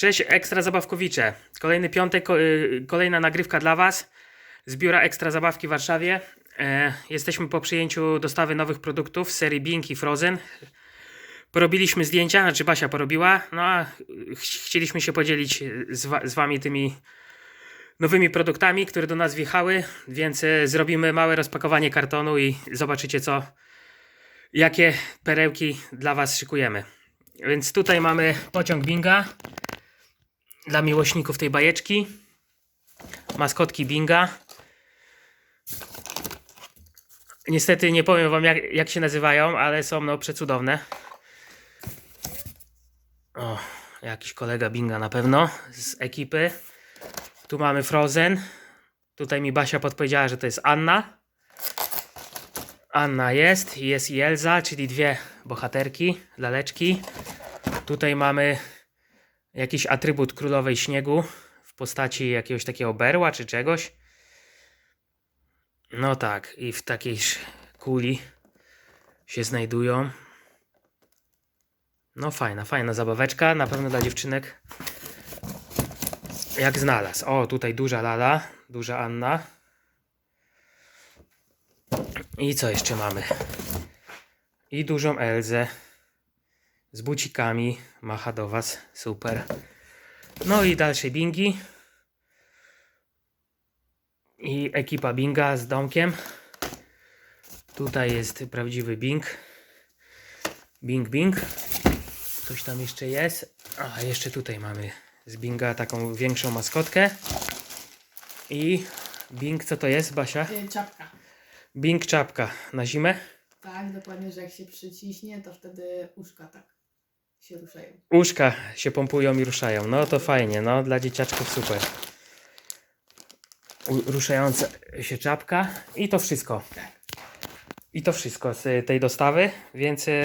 Cześć Ekstra Zabawkowicze. Kolejny piątek, y, kolejna nagrywka dla Was z biura Ekstra Zabawki w Warszawie. E, jesteśmy po przyjęciu dostawy nowych produktów z serii Bing i Frozen. Porobiliśmy zdjęcia, znaczy Basia porobiła, no a ch- chcieliśmy się podzielić z, wa- z Wami tymi nowymi produktami, które do nas wjechały, więc e, zrobimy małe rozpakowanie kartonu i zobaczycie co, jakie perełki dla Was szykujemy. Więc tutaj mamy pociąg Binga dla miłośników tej bajeczki. Maskotki Binga. Niestety nie powiem wam jak, jak się nazywają, ale są no przecudowne. O, jakiś kolega Binga na pewno z ekipy. Tu mamy Frozen. Tutaj mi Basia podpowiedziała, że to jest Anna. Anna jest, jest i Elza, czyli dwie bohaterki, laleczki. Tutaj mamy jakiś atrybut królowej śniegu w postaci jakiegoś takiego berła czy czegoś. No tak, i w takiej kuli się znajdują. No fajna, fajna zabaweczka, na pewno dla dziewczynek. Jak znalazł. O, tutaj duża Lala, duża Anna. I co jeszcze mamy? I dużą Elzę z bucikami. Macha do Was. Super. No i dalsze bingi. I ekipa binga z domkiem. Tutaj jest prawdziwy bing. Bing, bing. Coś tam jeszcze jest. A jeszcze tutaj mamy z binga taką większą maskotkę. I bing, co to jest, Basia? Y, Czapka. Bing czapka na zimę. Tak, dokładnie, że jak się przyciśnie, to wtedy uszka tak się ruszają. Uszka się pompują i ruszają. No to fajnie, no dla dzieciaczków super. U, ruszająca się czapka i to wszystko. Tak. I to wszystko z tej dostawy, więc y,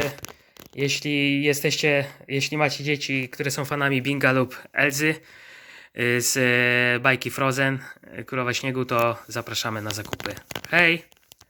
jeśli jesteście, jeśli macie dzieci, które są fanami Binga lub Elzy y, z y, bajki Frozen, Królowa Śniegu, to zapraszamy na zakupy. Hej!